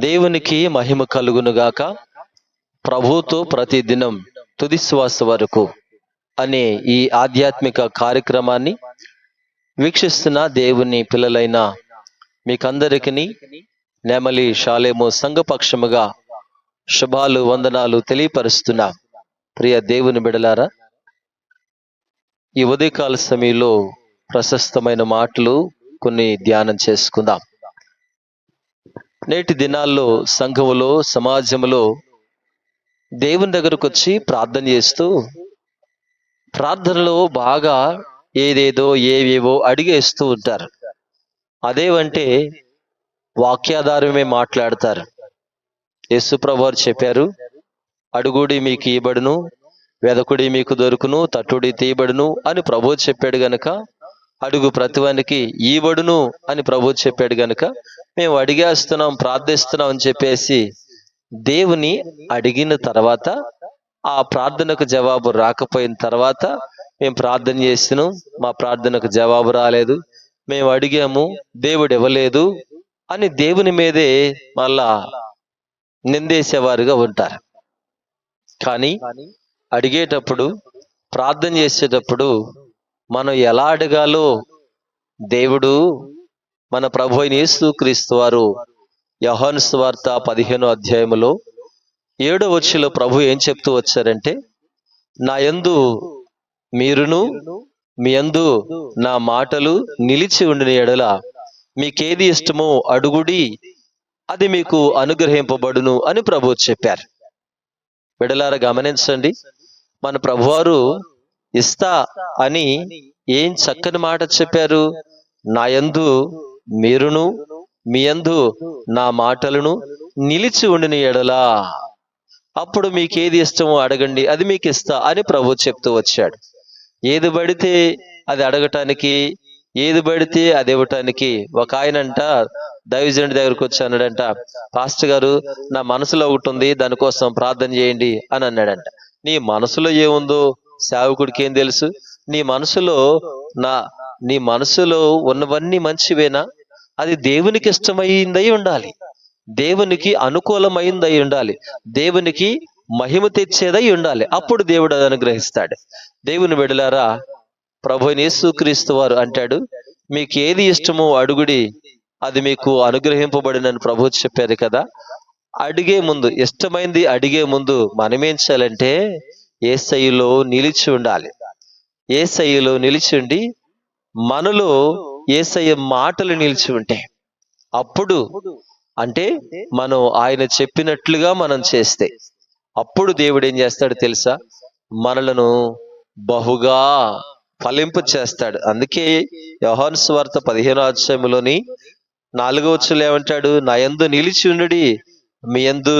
దేవునికి మహిమ కలుగునుగాక ప్రభుతో ప్రతి దినం తుది శ్వాస వరకు అనే ఈ ఆధ్యాత్మిక కార్యక్రమాన్ని వీక్షిస్తున్న దేవుని పిల్లలైన మీకందరికీ నెమలి షాలేము సంఘపక్షముగా శుభాలు వందనాలు తెలియపరుస్తున్నా. ప్రియ దేవుని బిడలారా ఈ ఉదయకాల సమయంలో ప్రశస్తమైన మాటలు కొన్ని ధ్యానం చేసుకుందాం. నేటి దినాల్లో సంఘములో సమాజంలో దేవుని దగ్గరకు వచ్చి ప్రార్థన చేస్తూ ప్రార్థనలో బాగా ఏదేదో ఏవేవో అడిగేస్తూ ఉంటారు. అదేవంటే వాక్యాధారమే మాట్లాడతారు. యేసుప్రభు వారు చెప్పారు అడుగుడి మీకు ఇవ్వబడును వెదకుడి మీకు దొరుకును తట్టుడి తీయబడును అని ప్రభు చెప్పాడు గనక అడుగు ప్రతివానికి ఈబడును అని ప్రభు చెప్పాడు గనుక మేము అడిగేస్తున్నాం ప్రార్థిస్తున్నాం అని చెప్పేసి దేవుని అడిగిన తర్వాత ఆ ప్రార్థనకు జవాబు రాకపోయిన తర్వాత మేము ప్రార్థన చేసినాం మా ప్రార్థనకు జవాబు రాలేదు. మేము అడిగాము దేవుడు ఇవ్వలేదు అని దేవుని మీదే మళ్ళా నిందేసేవారుగా ఉంటారు. కానీ అడిగేటప్పుడు ప్రార్థన చేసేటప్పుడు మనం ఎలా అడగాలో దేవుడు మన ప్రభు అయిన యేసు క్రీస్తు వారు యహాను స్వార్త పదిహేను అధ్యాయములో ఏడో వచ్చిలో ప్రభు ఏం చెప్తూ వచ్చారంటే నా యందు మీరును మీ యందు నా మాటలు నిలిచి ఉండిన ఎడల మీకేది ఇష్టమో అడుగుడి అది మీకు అనుగ్రహింపబడును అని ప్రభు చెప్పారు. విడలారా గమనించండి మన ప్రభువారు ఇస్తా అని ఏం చక్కని మాట చెప్పారు? నా యందు మీరును మీ యందు నా మాటలను నిలిచి ఉండిన ఎడలా. అప్పుడు మీకు ఏది ఇష్టమో అడగండి అది మీకు ఇస్తా అని ప్రభు చెప్తూ వచ్చాడు. ఏది పడితే అది అడగటానికి ఏది పడితే అది ఇవ్వటానికి ఒక ఆయన అంట దైవజనుడి దగ్గరకు వచ్చి అన్నాడంట పాస్టర్ గారు నా మనసులో ఒకటి ఉంది దానికోసం ప్రార్థన చేయండి అని అన్నాడంట. నీ మనసులో ఏముందో సేవకుడికి ఏం తెలుసు? నీ మనసులో నా నీ మనసులో ఉన్నవన్నీ మంచివేనా? అది దేవునికి ఇష్టమైందై ఉండాలి. దేవునికి అనుకూలమైందై ఉండాలి. దేవునికి మహిమ తెచ్చేదై ఉండాలి. అప్పుడు దేవుడు అది అనుగ్రహిస్తాడు. దేవుని విడలారా ప్రభు యేసుక్రీస్తు వారు అంటాడు మీకు ఏది ఇష్టమో అడుగుడి. అది మీకు అనుగ్రహింపబడినని ప్రభు చెప్పారు కదా. అడిగే ముందు ఇష్టమైంది అడిగే ముందు మనమేం చేయాలంటే ఏసయ్యలో నిలిచి ఉండాలి. ఏసయ్యలో నిలిచి ఉండి మనలో ఏసయ్య మాటలు నిలిచి ఉంటే అప్పుడు అంటే మనం ఆయన చెప్పినట్లుగా మనం చేస్తే అప్పుడు దేవుడు ఏం చేస్తాడు తెలుసా? మనలను బహుగా ఫలింపు చేస్తాడు. అందుకే యోహాను స్వార్త పదిహేనో అధ్యాయంలోని నాలుగో వచ్చులు ఏమంటాడు? నా యందు నిలిచి ఉండుడి మీ యందు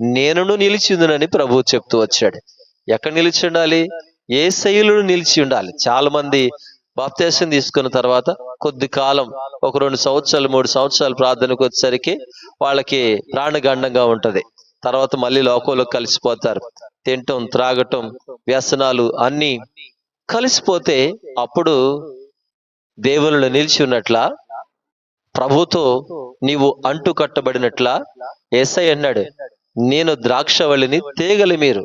నేనును నిలిచి ఉందనని ప్రభువు చెప్తూ వచ్చాడు. ఎక్కడ నిలిచి ఉండాలి? ఏ శైలును నిలిచి ఉండాలి? చాలా మంది బాప్తేశం తీసుకున్న తర్వాత కొద్ది కాలం ఒక రెండు సంవత్సరాలు మూడు సంవత్సరాలు ప్రార్థనకు వచ్చేసరికి వాళ్ళకి ప్రాణగండంగా ఉంటది. తర్వాత మళ్ళీ లోకంలో కలిసిపోతారు. తినటం త్రాగటం వ్యసనాలు అన్ని కలిసిపోతే అప్పుడు దేవునిలో నిలిచి ఉన్నట్ల ప్రభుతో నీవు అంటు కట్టబడినట్ల ఏసై అన్నాడు నేను ద్రాక్షవళిని తేగలి మీరు.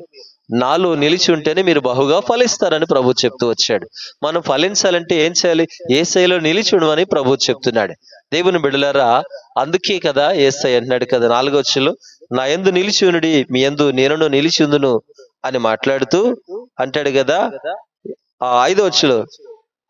నాలో నిలిచి ఉంటేనే మీరు బహుగా ఫలిస్తారని ప్రభు చెప్తూ వచ్చాడు. మనం ఫలించాలంటే ఏం చేయాలి? ఏసైలో నిలిచి ఉండమని ప్రభు చెప్తున్నాడు. దేవుని బిడలరా అందుకే కదా ఏసై అంటున్నాడు కదా నాలుగొచ్చులో నా ఎందు నిలిచిండి మీ ఎందు నేను నిలిచి ఉందును అని మాట్లాడుతూ అంటాడు కదా. ఆ ఐదో వచ్చులో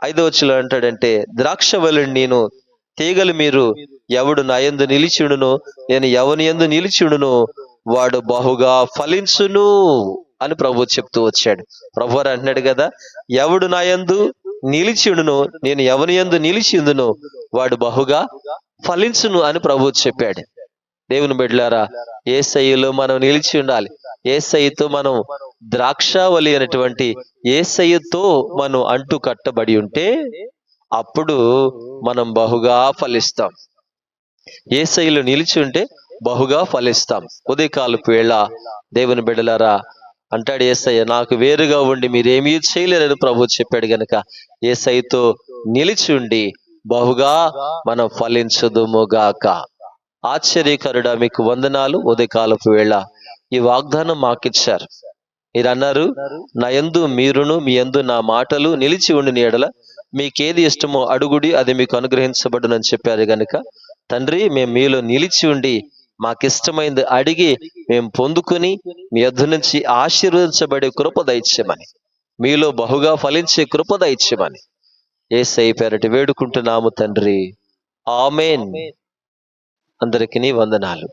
ఐదో వచ్చులో అంటాడంటే ద్రాక్షవల్లిని నేను తీగలు మీరు ఎవడు నా ఎందు నిలిచిడును నేను ఎవని ఎందు నిలిచిడును వాడు బహుగా ఫలించును. అని ప్రభు చెప్తూ వచ్చాడు. ప్రభు అంటున్నాడు కదా ఎవడు నా యందు నిలిచియుడును నేను ఎవని యందు నిలిచిందును వాడు బహుగా ఫలించును అని ప్రభు చెప్పాడు. దేవుని బిడ్డలారా ఏ శైలిలో మనం నిలిచి ఉండాలి. ఏ సయ్యతో మనం ద్రాక్షావళి అనేటువంటి ఏ సయ్యతో మనం అంటు కట్టబడి ఉంటే అప్పుడు మనం బహుగా ఫలిస్తాం. ఏ శైలిలో నిలిచి ఉంటే బహుగా ఫలిస్తాం. ఉదయకాలపు వేళ దేవుని బిడ్డలారా అంటాడు ఏసయ్య నాకు వేరుగా ఉండి మీరేమీ చేయలేరని ప్రభు చెప్పాడు గనక ఏసైతో నిలిచి ఉండి బహుగా మనం ఫలించదుముగాక ఆశ్చర్యకరుడా మీకు వందనాలు ఉదయకాలపు వేళ. ఈ వాగ్దానం మాకిచ్చారు. మీరు అన్నారు నా యందు మీరును మీ యందు నా మాటలు నిలిచి ఉండి నీడల మీకేది ఇష్టమో అడుగుడి అది మీకు అనుగ్రహించబడునని చెప్పారు గనుక తండ్రి మేము మీలో నిలిచి ఉండి మాకిష్టమైంది. అడిగి మేము పొందుకుని మీ యొద్ నుంచి ఆశీర్వదించబడే కృప దైత్యమని మీలో బహుగా ఫలించే కృప దైత్యమని ఏసై పేరటి వేడుకుంటున్నాము తండ్రి. ఆమెన్. అందరికీ వందనాలు.